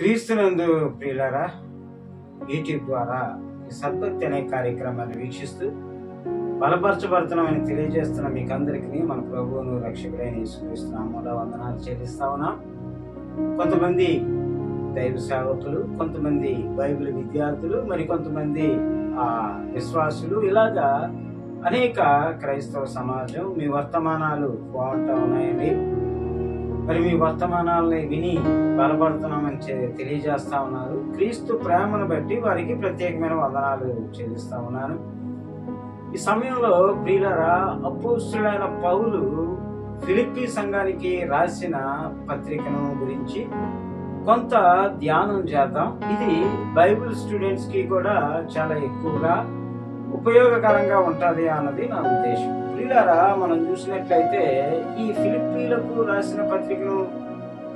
క్రీస్తునందు ప్రియులారా యూట్యూబ్ ద్వారా ఈ సద్భక్తి అనే కార్యక్రమాన్ని వీక్షిస్తూ బలపరచబడుతున్నామని తెలియజేస్తున్న మీకు అందరికీ మన ప్రభువును రక్షకుడైన యేసుక్రీస్తు వందనాలు చెల్లిస్తా ఉన్నాం. కొంతమంది దైవ సేవకులు కొంతమంది బైబిల్ విద్యార్థులు మరి కొంతమంది ఆ విశ్వాసులు ఇలాగా అనేక క్రైస్తవ సమాజం మీ వర్తమానాలు బాగుంటా ఉన్నాయండి. మరి మీ వర్తమానాలని విని బలపడుతున్నామని తెలియజేస్తా ఉన్నారు. క్రీస్తు ప్రేమను బట్టి వారికి ప్రత్యేకమైన వందనాలు చెల్లిస్తా ఉన్నాను. ఈ సమయంలో ప్రియులరా అపోస్తుడైన పౌలు ఫిలిప్పి సంఘానికి రాసిన పత్రికను గురించి కొంత ధ్యానం చేద్దాం. ఇది బైబిల్ స్టూడెంట్స్కి కూడా చాలా ఎక్కువగా ఉపయోగకరంగా ఉంటుంది అన్నది నా ఉద్దేశం. ప్రియులారా మనం చూసినట్లయితే ఈ ఫిలిప్పీలకు రాసిన పత్రికను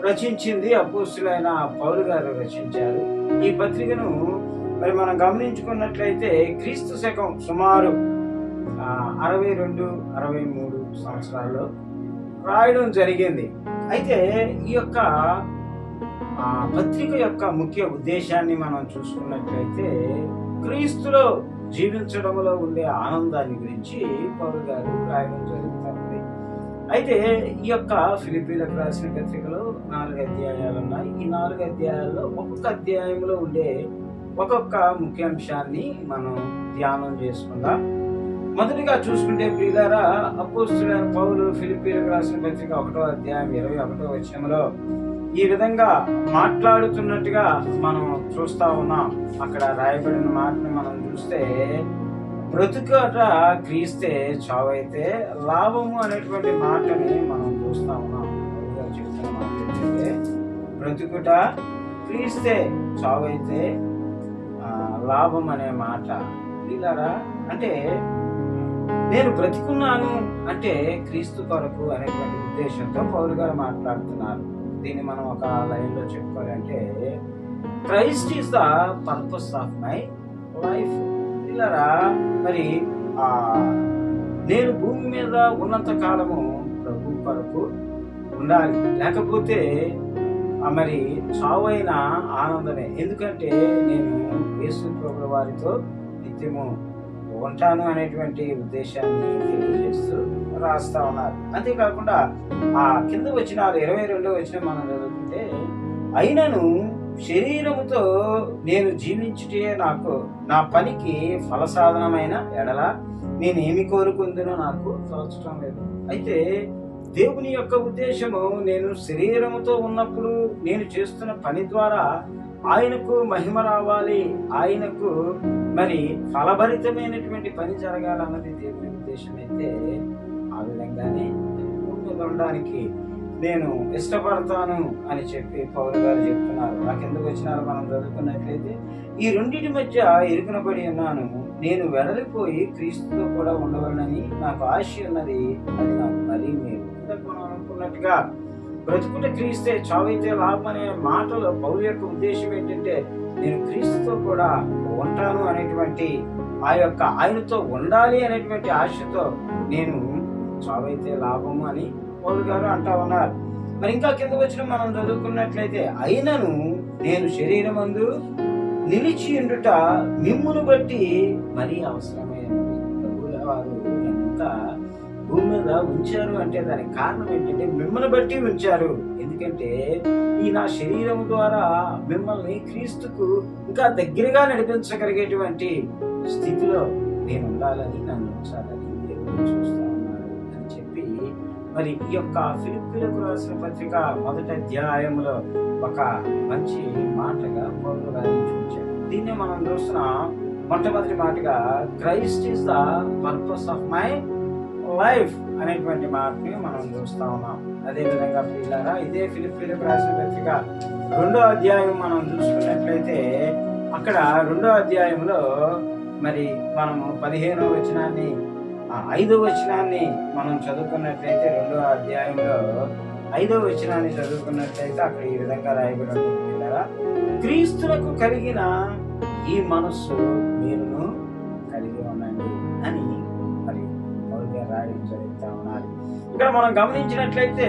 రచించింది అపోస్తులైన పౌలు గారు రచించారు. ఈ పత్రికను మరి మనం గమనించుకున్నట్లయితే క్రీస్తు శకం సుమారు అరవై రెండు అరవై మూడు సంవత్సరాల్లో రాయడం జరిగింది. అయితే ఈ యొక్క పత్రిక యొక్క ముఖ్య ఉద్దేశాన్ని మనం చూసుకున్నట్లయితే క్రీస్తులో జీవించడంలో ఉండే ఆనందాన్ని గురించి పౌరు గారు రాయడం జరుగుతుంది అయితే ఈ యొక్క ఫిలిపీలకు రాసిన పత్రికలో నాలుగు అధ్యాయాలు ఉన్నాయి. ఈ నాలుగు అధ్యాయాల్లో ఒక్కొక్క అధ్యాయంలో ఉండే ఒక్కొక్క ముఖ్యాంశాన్ని మనం ధ్యానం చేసుకుందాం. మొదటిగా చూసుకుంటే ప్రియులారా అపోస్తులైన పౌరులు ఫిలిపీలకు రాసిన పత్రిక ఒకటో అధ్యాయం ఇరవై ఒకటో వచ్చంలో ఈ విధంగా మాట్లాడుతున్నట్టుగా మనం చూస్తా ఉన్నాం. అక్కడ రాయబడిన మాటని మనం చూస్తే బ్రతుకట క్రీస్తే చావైతే లాభము అనేటువంటి మాటని మనం చూస్తా ఉన్నాం. బ్రతుకుట క్రీస్తే చావైతే లాభం అనే మాట. వీళ్ళారా అంటే నేను బ్రతికున్నాను అంటే క్రీస్తు కొరకు అనేటువంటి ఉద్దేశంతో పౌరు గారు మాట్లాడుతున్నారు. దీన్ని మనం ఒక లైన్లో చెప్పుకోవాలంటే Christ is the purpose of my life. ఇలారా మరి నేను భూమి మీద ఉన్నంత కాలము ప్రభు కొరకు ఉండాలి. లేకపోతే మరి చావైన ఆనందమే. ఎందుకంటే నేను యేసు ప్రభు వారితో నిత్యము ఉంటాను అనేటువంటి ఉద్దేశాన్ని తెలియజేస్తూ రాస్తా ఉన్నారు. అంతేకాకుండా ఆ కింద వచ్చిన ఇరవై రెండో వచ్చిన మనం చదువుకుంటే అయినను శరీరముతో నేను జీవించుటే నాకు నా పనికి ఫలసాధనమైన ఎడల నేనేమి కోరుకుందునో నాకు తలచడం లేదు. అయితే దేవుని యొక్క ఉద్దేశము నేను శరీరముతో ఉన్నప్పుడు నేను చేస్తున్న పని ద్వారా ఆయనకు మహిమ రావాలి ఆయనకు మరి ఫలభరితమైనటువంటి పని జరగాలన్నది దేవుని ఉద్దేశం అయితే ఆ విధంగానే ఉండడానికి నేను ఇష్టపడతాను అని చెప్పి పౌరు గారు చెప్తున్నారు. నాకు ఎందుకు వచ్చినారో మనం చదువుకున్నట్లయితే ఈ రెండింటి మధ్య ఇరుకునబడి ఉన్నాను. నేను వెడలిపోయి క్రీస్తుతో కూడా ఉండవలనని నాకు ఆశ ఉన్నది అది నాకు మరీ మీరు అనుకున్నట్టుగా బ్రతుకుంటే క్రీస్తే చావైతే లాభం అనే మాటలో పౌరు యొక్క ఉద్దేశం ఏంటంటే నేను క్రీస్తుతో కూడా ఉంటాను అనేటువంటి ఆ యొక్క ఆయనతో ఉండాలి అనేటువంటి ఆశతో నేను చావైతే లాభము అని పౌరు గారు అంటా ఉన్నారు. మరి ఇంకా కింద వచ్చిన మనం చదువుకున్నట్లయితే అయినను నేను శరీరం అందు నిలిచి ఉండుట మిమ్మును బట్టి మరీ అవసరమైనది. వారు ఎంత భూమి మీద ఉంచారు అంటే దానికి కారణం ఏంటంటే మిమ్మల్ని బట్టి ఉంచారు. ఎందుకంటే ఈ నా శరీరం ద్వారా మిమ్మల్ని క్రీస్తుకు ఇంకా దగ్గరగా నడిపించగలిగేటువంటి స్థితిలో నేను ఉండాలని నన్ను ఉంచాలని దేవుడు చూస్తాను మరి ఈ యొక్క ఫిలిపిలకు రాసిన పత్రిక మొదటి అధ్యాయంలో ఒక మంచి మాటగా పౌరులు రాయించారు దీన్ని మనం చూస్తున్నాం మొట్టమొదటి మాటగా Christ is the purpose of my life అనేటువంటి మాటని మనం చూస్తా ఉన్నాం. అదే విధంగా ఇదే ఫిలిపిలకు రాసిన పత్రిక రెండో అధ్యాయం మనం చూసుకున్నట్లయితే అక్కడ రెండో అధ్యాయంలో మరి మనము పదిహేనో వచనాన్ని ఐదో వచనాన్ని మనం చదువుకున్నట్లయితే రెండో అధ్యాయంలో ఐదో వచనాన్ని చదువుకున్నట్లయితే అక్కడ ఈ విధంగా రాయబడి ఉంటుంది క్రీస్తులకు కలిగిన ఈ మనస్సు మీరును కలిగి ఉండండి అని మరి పౌలు రాయడం జరుగుతూ ఉన్నారు ఇక్కడ మనం గమనించినట్లయితే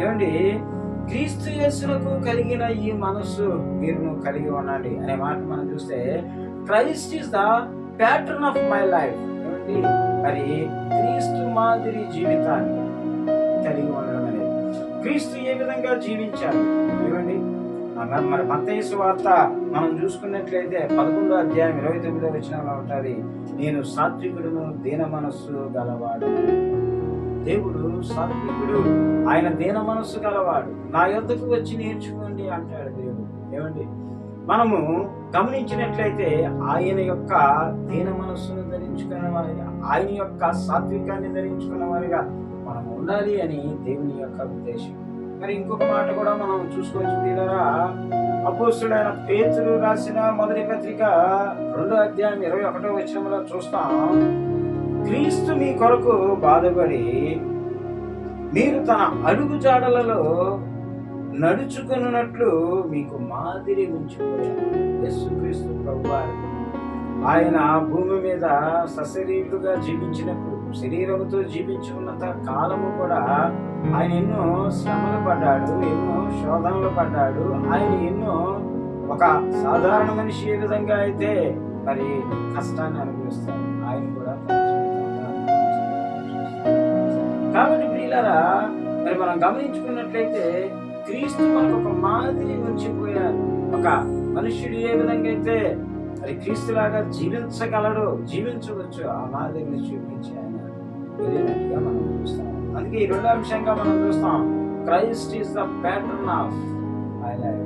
ఏమండి క్రీస్తు యేసులకు కలిగిన ఈ మనస్సు మీరును కలిగి ఉండండి అనే మాట మనం చూస్తే Christ is the pattern of my life. ఏమండి మరి క్రీస్తు మాదిరి జీవితాన్ని కలిగి ఉండడం అనేది. క్రీస్తు ఏ విధంగా జీవించారు ఏమండి? మరి మతేసు వార్త మనం చూసుకున్నట్లయితే పదకొండో అధ్యాయం ఇరవై తొమ్మిదో వచ్చిన ఉంటుంది నేను సాత్వికుడును దీన మనస్సు గలవాడు. దేవుడు సాత్వికుడు. ఆయన దీన మనస్సు గలవాడు. నా యొద్దకు వచ్చి నేర్చుకోండి అంటాడు దేవుడు. ఏమండి? మనము గమనించినట్లయితే ఆయన యొక్క దీన మనస్సును ధరించుకున్న వారిగా ఆయన యొక్క సాత్వికాన్ని ధరించుకున్న వారిగా మనం ఉండాలి అని దేవుని యొక్క ఉద్దేశం. మరి ఇంకొక మాట కూడా మనం చూసుకోవచ్చు తీరా అపోస్తుడైన పేతులు రాసిన మొదటి పత్రిక రెండో అధ్యాయం ఇరవై ఒకటో వచ్చినంలో చూస్తాం. క్రీస్తు మీ కొరకు బాధపడి మీరు తన అడుగు జాడలలో నడుచుకున్నట్లు మీకు మాదిరి ఉంచిపోయారు యేసుక్రీస్తు ప్రభువారు. ఆయన భూమి మీద సశరీరుడుగా జీవించినప్పుడు శరీరంతో జీవించుకున్నంత కాలము కూడా ఆయన ఎన్నో శ్రమలు పడ్డాడు ఎన్నో శోధనలు పడ్డాడు. ఆయన ఎన్నో ఒక సాధారణ మనిషి ఏ విధంగా అయితే మరి కష్టాన్ని అనుభవిస్తాడు ఆయన కూడా కాబట్టి ప్రియులారా మరి మనం గమనించుకున్నట్లయితే క్రీస్తు మనకు ఒక మాదిరి ఉంచిపోయారు ఒక మనుష్యుడు ఏ విధంగా అయితే మరి క్రీస్తులాగా జీవించగలడు జీవించవచ్చు ఆ మాదిరిని చూపించి ఆయన వెళ్ళినట్టుగా మనం చూస్తాం. అందుకే ఈ రెండో అంశంగా మనం చూస్తాం Christ is the pattern of my life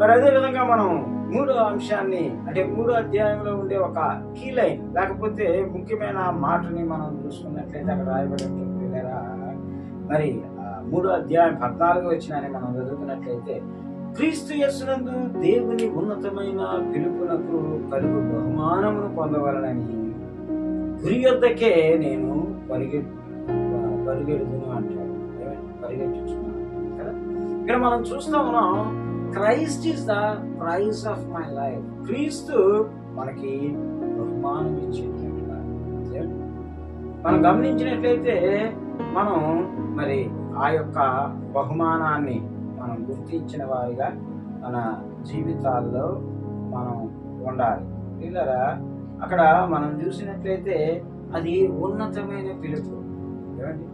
మరి అదే విధంగా మనం మూడో అంశాన్ని అంటే మూడో అధ్యాయంలో ఉండే ఒక కీ లైన్ లేకపోతే ముఖ్యమైన మాటని మనం చూసుకున్నట్లయితే అక్కడ రాయబడి మరి మూడో అధ్యాయం పద్నాలుగు వచ్చినాన్ని మనం చదువుకున్నట్లయితే క్రీస్తు యస్సునందు దేవుని ఉన్నతమైన పిలుపునకు కలుగు బహుమానమును పొందవలనని గురి యొద్దకే నేను పరిగె పరిగెడుతును అంటాడు. పరిగెట్టుచున్నాను కదా? ఇక్కడ మనం చూస్తా ఉన్నాం Christ is the price of my life. క్రీస్తు మనకి బహుమానం ఇచ్చింది మనం గమనించినట్లయితే మనం మరి ఆ యొక్క బహుమానాన్ని మనం గుర్తించిన వారిగా మన జీవితాల్లో మనం ఉండాలి. పిల్లరా అక్కడ మనం చూసినట్లయితే అది ఉన్నతమైన పిలుపు. ఏమండి?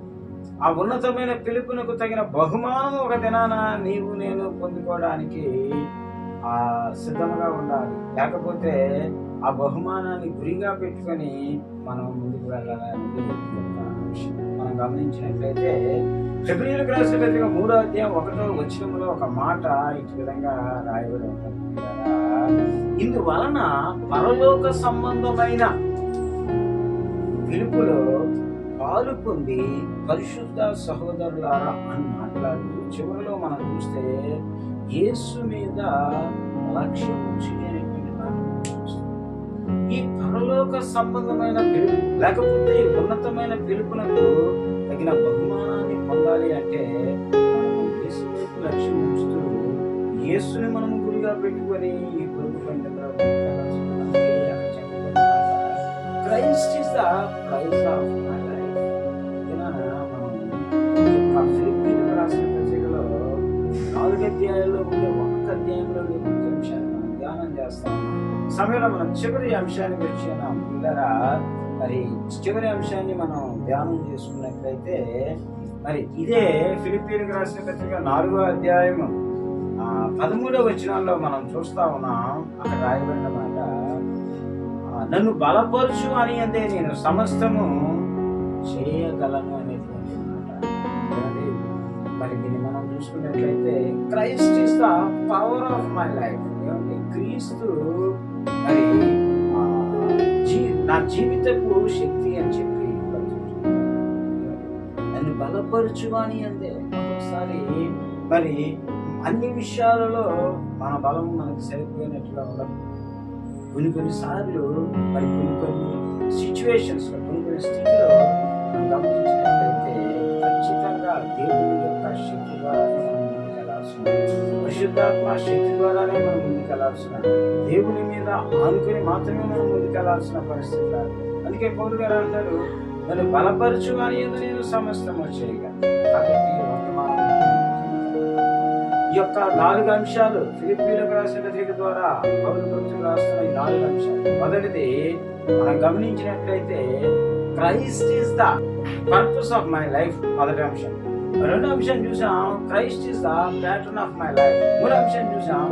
ఆ ఉన్నతమైన పిలుపునకు తగిన బహుమానం ఒక దినాన నీవు నేను పొందుకోవడానికి ఆ సిద్ధంగా ఉండాలి. లేకపోతే ఆ బహుమానాన్ని గురిగా పెట్టుకొని మనం ముందుకు వెళ్ళాలని మనం గమనించినట్లయితే ఫిబ్రవరికి రాసిన పత్రిక మూడో అధ్యాయం ఒకటో వచ్చినంలో ఒక మాట ఇటు విధంగా రాయబడి ఉంటుంది ఇందువలన పరలోక సంబంధమైన పిలుపులో పాలు పొంది పరిశుద్ధ సహోదరులారా అని మాట్లాడుతూ చివరిలో మనం చూస్తే యేసు మీద లక్ష్యం ఈ పరలోక సంబంధమైన పిలుపు లేకపోతే ఉన్నతమైన పిలుపునకు తగిన బహుమానాన్ని పొందాలి అంటే మనం యేసు లక్ష్యం ఉంచుతూ యేసుని మనం గురిగా పెట్టుకొని ఈ పొరుగు పండుగ Christ is the prize of my life. మనం ఈ రాసిన పత్రికలో నాలుగు అధ్యాయాల్లో ఉండే ఒక్క అధ్యాయంలో ముఖ్య అంశాన్ని మనం ధ్యానం చేస్తాం సమయంలో మనం చివరి అంశానికి వచ్చిన పిల్లరా మరి చివరి అంశాన్ని మనం ధ్యానం చేసుకున్నట్లయితే మరి ఇదే ఫిలిపీన్కి రాసిన పత్రిక నాలుగో అధ్యాయము పదమూడో పదమూడవ వచనాల్లో మనం చూస్తా ఉన్నాం. అక్కడ రాయబడిన మాట నన్ను బలపరచు అని అంటే నేను సమస్తము చేయగలను అనేటువంటి మరి దీన్ని మనం చూసుకున్నట్లయితే Christ is the power of my life. క్రీస్తు మరి నా జీవితపు శక్తి అని చెప్పి నన్ను బలపరచు అని అంటే ఒకసారి మరి అన్ని విషయాలలో మన బలం మనకు సరిపోయినట్లు ఉండదు కొన్ని కొన్ని సార్లు మరి కొన్ని కొన్ని సిచ్యువేషన్స్ కొన్ని కొన్ని స్థితిలో మనం పరిశుద్ధాత్మ శక్తి ద్వారానే మనం ముందుకెళ్ళాల్సిన దేవుని మీద ఆనుకుని మాత్రమే మనం ముందుకెళ్ళాల్సిన పరిస్థితి. అందుకే పౌరు గారు అంటారు నన్ను బలపరచు అని ఎందుకు నేను సమస్తం వచ్చేయగా. కాబట్టి ఈ యొక్క నాలుగు అంశాలు ఫిలిపీలకు రాసిన పత్రిక ద్వారా పౌరు భక్తులు రాస్తున్న ఈ నాలుగు అంశాలు. మొదటిది మనం గమనించినట్లయితే Christ is the purpose of my life మొదటి అంశం. రెండో విషయం చూసాం. Christ is the pattern of my life మూడో విషయం చూసాం.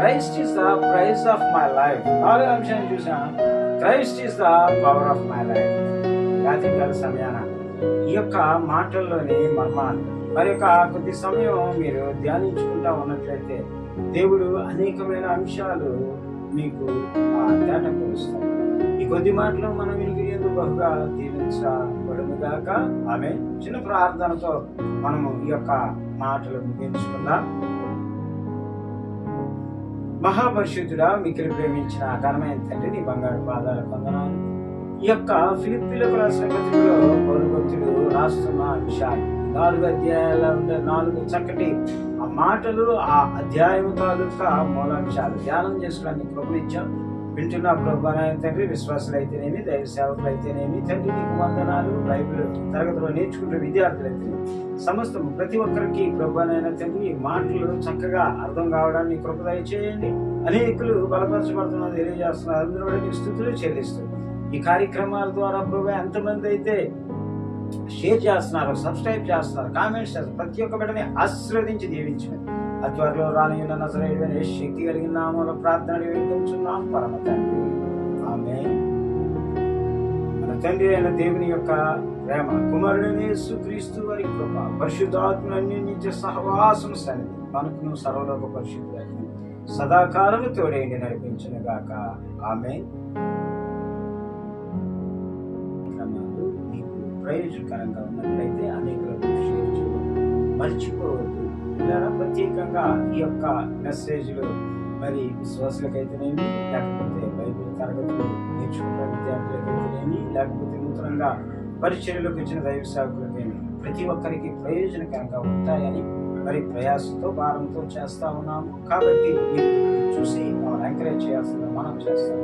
Christ is the price of my life నాలుగో అంశం చూసాం. Christ is the power of my life రాత్రికాల సమయాన ఈ యొక్క మాటల్లోని మర్మాన్ని మరి యొక్క కొద్ది సమయం మీరు ధ్యానించుకుంటా ఉన్నట్లయితే దేవుడు అనేకమైన అంశాలు మీకు ఆ తేట పరుస్తాడు ఈ కొద్ది మాటలు మనం వినికిరియందు బహుగా దీవించబడునుగాక ఆమె చిన్న ప్రార్థనతో మనము ఈ యొక్క మాటలు ముగించుకుందాం. మహాపరిశుద్ధుడా మిక్కిలి ప్రేమించిన ఘనమైన తండ్రి నీ బంగారు పాదాల పొందనాలు ఈ యొక్క ఫిలిప్పీలకు రాసిన పత్రికలో రాస్తున్న విషయాలు. నాలుగు అధ్యాయాల ఉండే నాలుగు చక్కటి ఆ మాటలు ఆ అధ్యాయం తాలూకా మూలాంశాలు ధ్యానం చేసుకోవడానికి ప్రభుత్వం వింటున్న ప్రభానాయన తండ్రి విశ్వాసులు అయితేనేమి దైవ సేవకులు అయితేనేమి తండ్రి నీకు వందనాలు బైబిల్ తరగతిలో నేర్చుకుంటున్న విద్యార్థులు అయితేనేమి సమస్తం ప్రతి ఒక్కరికి ప్రభుత్వనైన తండ్రి మాటలు చక్కగా అర్థం కావడానికి కృప చేయండి. అనేకులు బలపరచబడుతున్నది తెలియజేస్తున్నారు అందరూ కూడా నీ స్థుతులు చెల్లిస్తూ. ఈ కార్యక్రమాల ద్వారా ప్రభు ఎంతమంది అయితే షేర్ చేస్తున్నారు సబ్స్క్రైబ్ చేస్తున్నారు కామెంట్స్ చేస్తున్నారు ప్రతి ఒక్క బిడ్డని ఆశీర్వదించి దీవించండి. ఆ త్వరలో రానియున్న నజరైన శక్తి కలిగిన నామంలో ప్రార్థన వేడుకొంచున్నాం పరమ తండ్రి. ఆమె మన తండ్రి అయిన దేవుని యొక్క ప్రేమ కుమారుడైన సుక్రీస్తు వారి కృప పరిశుద్ధాత్మ అన్యోన్య సహవాసం సన్నిధి. మనకును సర్వలోక పరిశుద్ధులని సదాకాలము తోడేండి నడిపించిన గాక. ఆమె ప్రయోజనకరంగా ఉన్నట్లయితే అనేకులకు షేర్ మర్చిపోవద్దు. ఇలా ప్రత్యేకంగా ఈ యొక్క మెసేజ్లు మరి విశ్వాసులకైతేనేమి లేకపోతే బైబిల్ తరగతులు నేర్చుకున్న విద్యార్థులకైతేనేమి లేకపోతే నూతనంగా పరిచర్యలకు వచ్చిన దైవ సేవకులకైనా ప్రతి ఒక్కరికి ప్రయోజనకరంగా ఉంటాయని మరి ప్రయాసంతో భారంతో చేస్తా ఉన్నాము. కాబట్టి చూసి మనం ఎంకరేజ్ చేయాల్సిందిగా మనం చేస్తాం